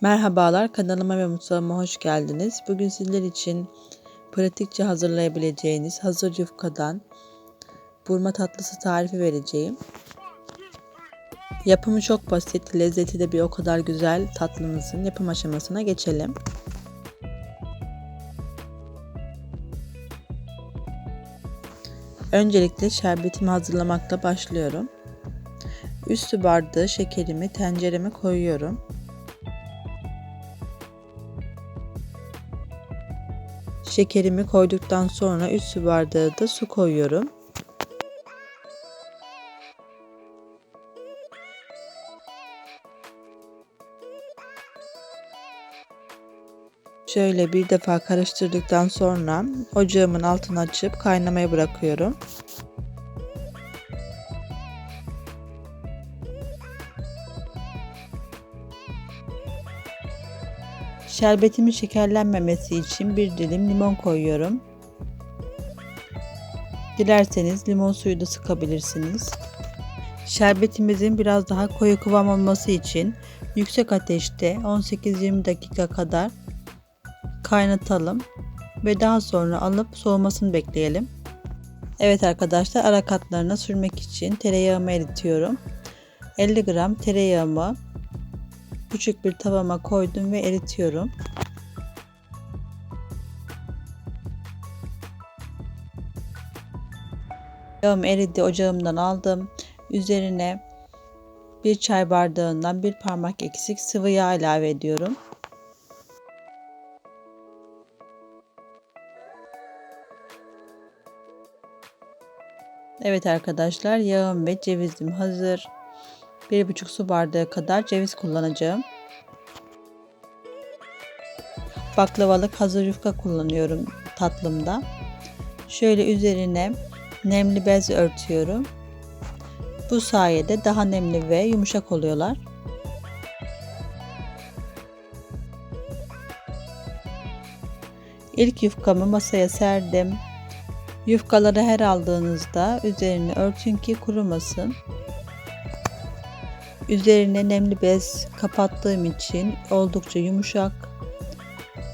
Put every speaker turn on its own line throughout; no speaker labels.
Merhabalar kanalıma ve mutfağıma hoş geldiniz. Bugün sizler için pratikçe hazırlayabileceğiniz hazır yufkadan burma tatlısı tarifi vereceğim. Yapımı çok basit, lezzeti de bir o kadar güzel tatlımızın yapım aşamasına geçelim. Öncelikle şerbetimi hazırlamakla başlıyorum. Üstü bardağı şekerimi tencereme koyuyorum. Şekerimi koyduktan sonra 3 su bardağı da su koyuyorum. Şöyle bir defa karıştırdıktan sonra ocağımın altını açıp kaynamaya bırakıyorum. Şerbetimin şekerlenmemesi için bir dilim limon koyuyorum. Dilerseniz limon suyu da sıkabilirsiniz. Şerbetimizin biraz daha koyu kıvam olması için yüksek ateşte 18-20 dakika kadar kaynatalım ve daha sonra alıp soğumasını bekleyelim. Evet arkadaşlar ara katlarına sürmek için tereyağımı eritiyorum. 50 gram tereyağımı küçük bir tavama koydum ve eritiyorum. Yağım eridi ocağımdan aldım. Üzerine bir çay bardağından bir parmak eksik sıvı yağ ilave ediyorum. Evet arkadaşlar yağım ve cevizim hazır. 1,5 su bardağı kadar ceviz kullanacağım. Baklavalık hazır yufka kullanıyorum tatlımda. Şöyle üzerine nemli bez örtüyorum. Bu sayede daha nemli ve yumuşak oluyorlar. İlk yufkamı masaya serdim. Yufkaları her aldığınızda üzerine örtün ki kurumasın. Üzerine nemli bez kapattığım için oldukça yumuşak.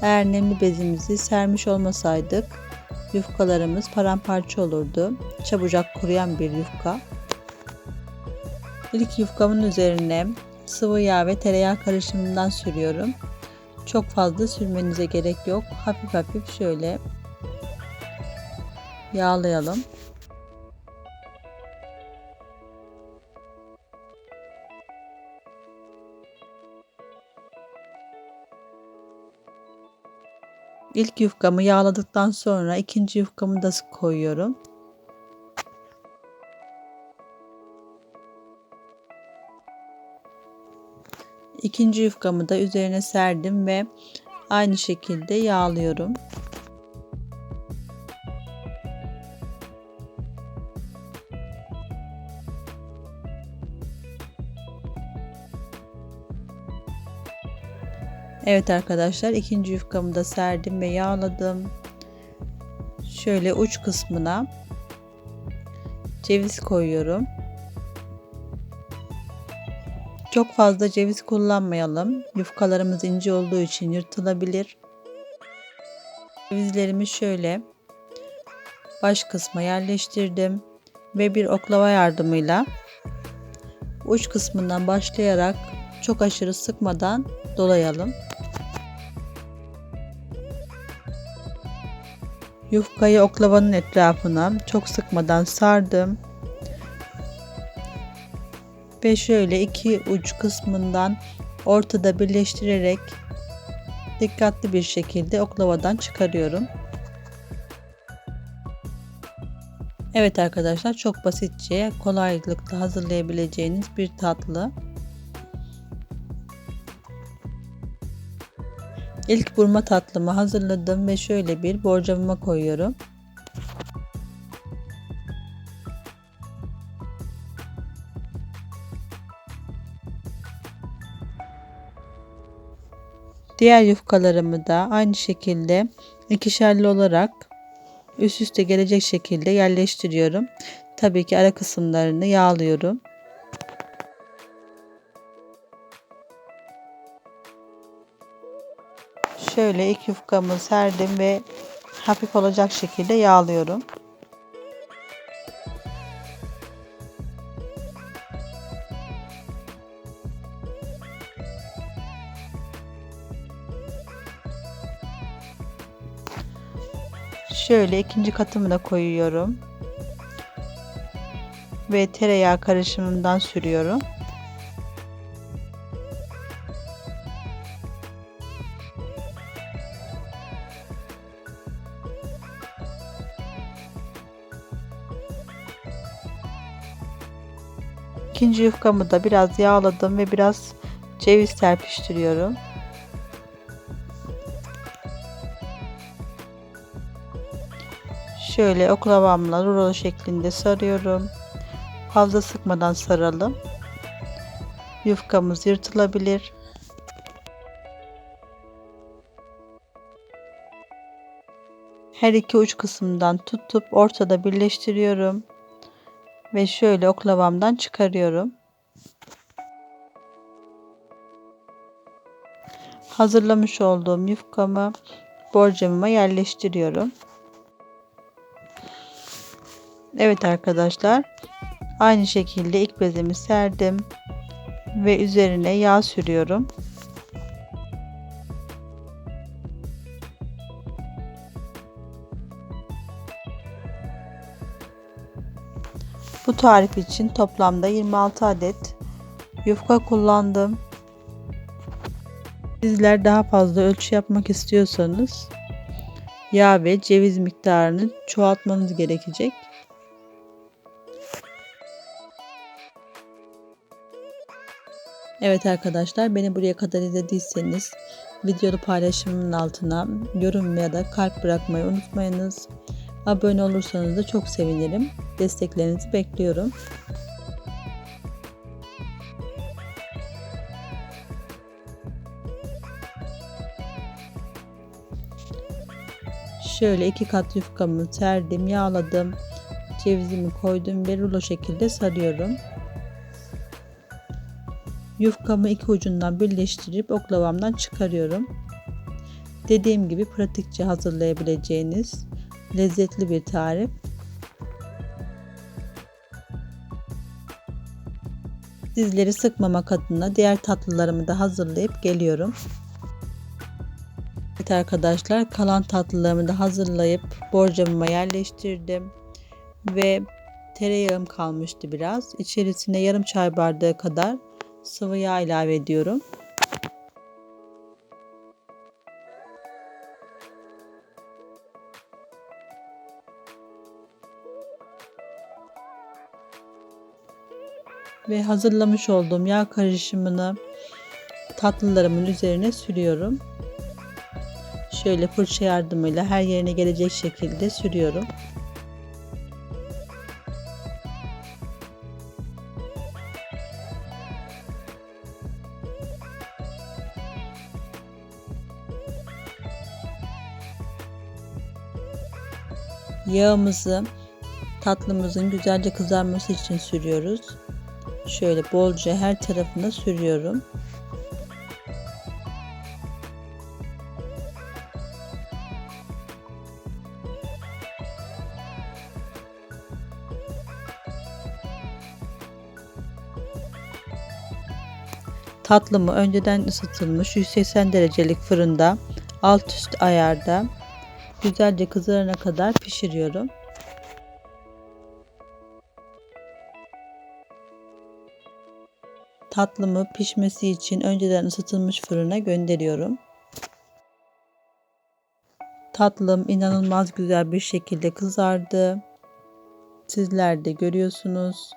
Eğer nemli bezimizi sermiş olmasaydık yufkalarımız paramparça olurdu. Çabucak kuruyan bir yufka. İlk yufkamın üzerine sıvı yağ ve tereyağı karışımından sürüyorum. Çok fazla sürmenize gerek yok. Hafif hafif şöyle yağlayalım. İlk yufkamı yağladıktan sonra ikinci yufkamı da koyuyorum. İkinci yufkamı da üzerine serdim ve aynı şekilde yağlıyorum. Evet arkadaşlar ikinci yufkamı da serdim ve yağladım. Şöyle uç kısmına ceviz koyuyorum. Çok fazla ceviz kullanmayalım. Yufkalarımız ince olduğu için yırtılabilir. Cevizlerimi şöyle baş kısma yerleştirdim ve bir oklava yardımıyla uç kısmından başlayarak çok aşırı sıkmadan dolayalım. Yufkayı oklavanın etrafına çok sıkmadan sardım. Ve şöyle iki uç kısmından ortada birleştirerek dikkatli bir şekilde oklavadan çıkarıyorum. Evet arkadaşlar çok basitçe kolaylıkla hazırlayabileceğiniz bir tatlı. İlk burma tatlımı hazırladım ve şöyle bir borcamıma koyuyorum. Diğer yufkalarımı da aynı şekilde ikişerli olarak üst üste gelecek şekilde yerleştiriyorum. Tabii ki ara kısımlarını yağlıyorum. Şöyle ilk yufkamı serdim ve hafif olacak şekilde yağlıyorum. Şöyle ikinci katımı da koyuyorum. Ve tereyağı karışımından sürüyorum. İkinci yufkamı da biraz yağladım ve biraz ceviz serpiştiriyorum. Şöyle oklavamla rulo şeklinde sarıyorum. Fazla sıkmadan saralım. Yufkamız yırtılabilir. Her iki uç kısmından tutup ortada birleştiriyorum ve şöyle oklavamdan çıkarıyorum. Hazırlamış olduğum yufkamı borcamıma yerleştiriyorum. Evet arkadaşlar aynı şekilde ilk bezemi serdim ve üzerine yağ sürüyorum. Bu tarif için toplamda 26 adet yufka kullandım. Sizler daha fazla ölçü yapmak istiyorsanız yağ ve ceviz miktarını çoğaltmanız gerekecek. Evet arkadaşlar beni buraya kadar izlediyseniz videoyu paylaşımın altına yorum ya da kalp bırakmayı unutmayınız. Abone olursanız da çok sevinirim. Desteklerinizi bekliyorum. Şöyle iki kat yufkamı serdim, yağladım. Cevizimi koydum ve rulo şekilde sarıyorum. Yufkamı iki ucundan birleştirip oklavamdan çıkarıyorum. Dediğim gibi pratikçe hazırlayabileceğiniz lezzetli bir tarif. Sizleri sıkmamak adına diğer tatlılarımı da hazırlayıp geliyorum. Evet arkadaşlar kalan tatlılarımı da hazırlayıp borcamıma yerleştirdim. Ve tereyağım kalmıştı biraz. İçerisine yarım çay bardağı kadar sıvı yağ ilave ediyorum. Ve hazırlamış olduğum yağ karışımını tatlılarımın üzerine sürüyorum. Şöyle fırça yardımıyla her yerine gelecek şekilde sürüyorum. Yağımızı tatlımızın güzelce kızarması için sürüyoruz. Şöyle bolca her tarafına sürüyorum. Tatlımı önceden ısıtılmış 180 derecelik fırında alt üst ayarda güzelce kızarana kadar pişiriyorum. Tatlımı pişmesi için önceden ısıtılmış fırına gönderiyorum. Tatlım inanılmaz güzel bir şekilde kızardı. Sizler de görüyorsunuz.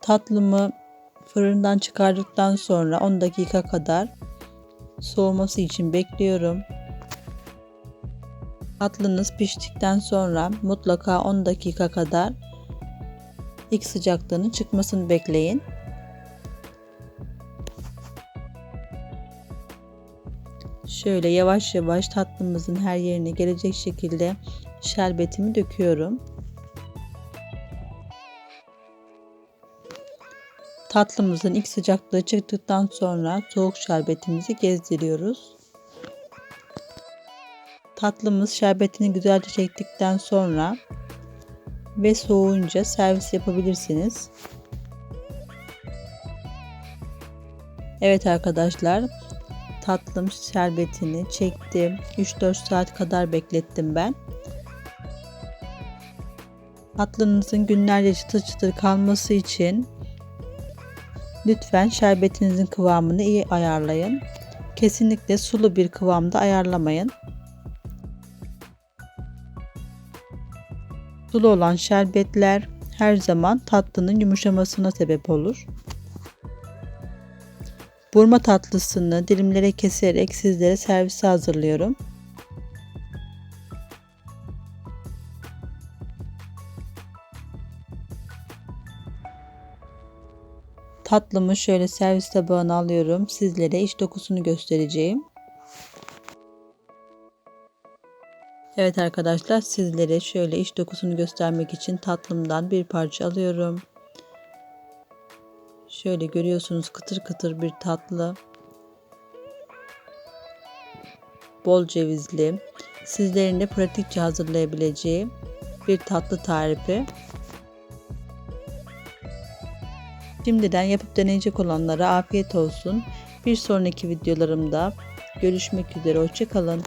Tatlımı fırından çıkardıktan sonra 10 dakika kadar soğuması için bekliyorum. Tatlınız piştikten sonra mutlaka 10 dakika kadar ilk sıcaklığının çıkmasını bekleyin. Şöyle yavaş yavaş tatlımızın her yerine gelecek şekilde şerbetimi döküyorum. Tatlımızın ilk sıcaklığı çıktıktan sonra soğuk şerbetimizi gezdiriyoruz. Tatlımız şerbetini güzelce çektikten sonra ve soğuyunca servis yapabilirsiniz. Evet arkadaşlar tatlım şerbetini çektim. 3-4 saat kadar beklettim ben. Tatlınızın günlerce çıtır çıtır kalması için lütfen şerbetinizin kıvamını iyi ayarlayın. Kesinlikle sulu bir kıvamda ayarlamayın. Sulu olan şerbetler her zaman tatlının yumuşamasına sebep olur. Burma tatlısını dilimlere keserek sizlere servise hazırlıyorum. Tatlımı şöyle servis tabağına alıyorum. Sizlere iç dokusunu göstereceğim. Evet arkadaşlar sizlere şöyle iç dokusunu göstermek için tatlımdan bir parça alıyorum. Şöyle görüyorsunuz kıtır kıtır bir tatlı. Bol cevizli. Sizlerin de pratikçe hazırlayabileceği bir tatlı tarifi. Şimdiden yapıp deneyecek olanlara afiyet olsun. Bir sonraki videolarımda görüşmek üzere. Hoşçakalın.